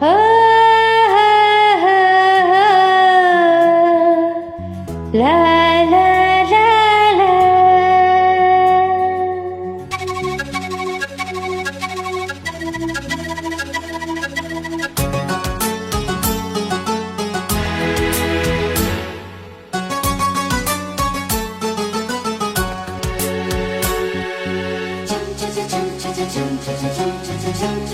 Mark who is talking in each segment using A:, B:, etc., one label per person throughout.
A: Jump, jump, jump, jump, jump, jump, jump, ch.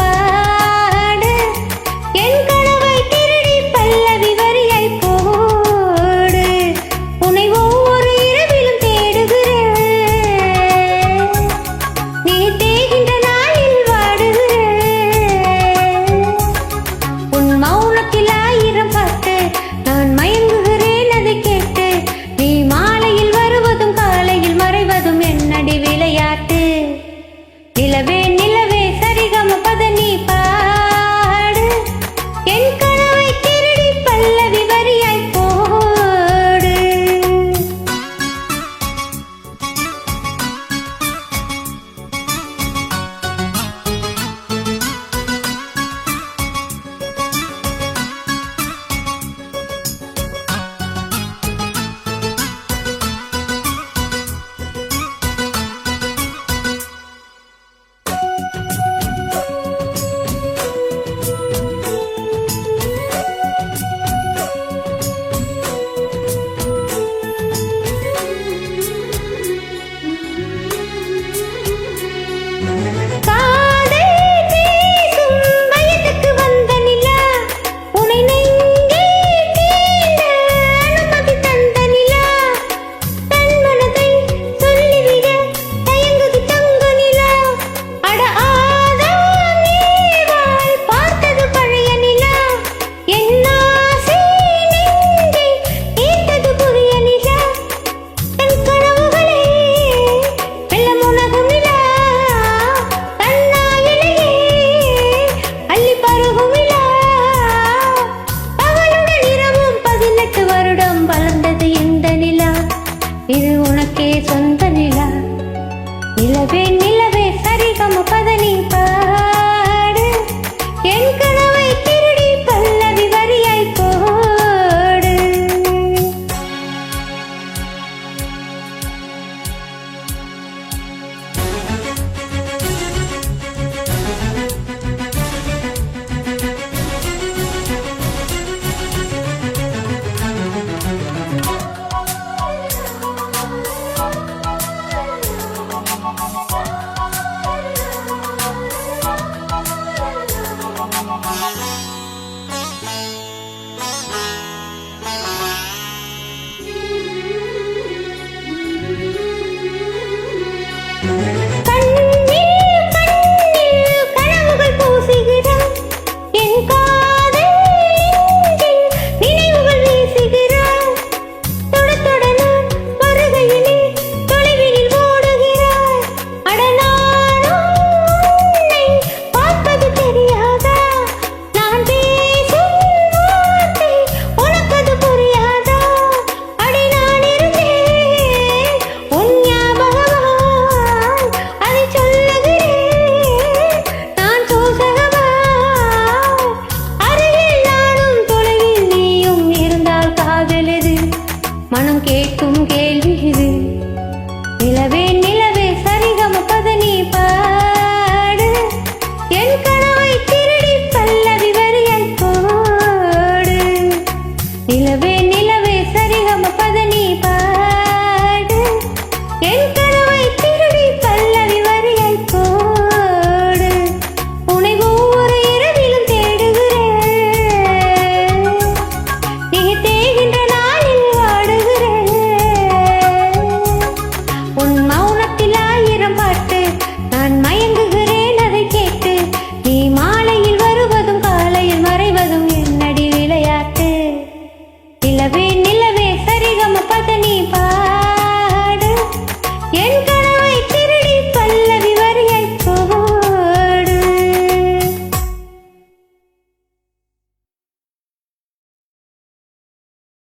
A: உன் ஆயிரம் பாட்டு நான் மயங்குகிறேன் அதை கேட்டு நீ மாலையில் வருவதும் காலையில் மறைவதும் என்னடி விளையாட்டு? நிலவே கேட்கும் கேள்வி இது. நிலவே நிலவே சரிகம பதனி பா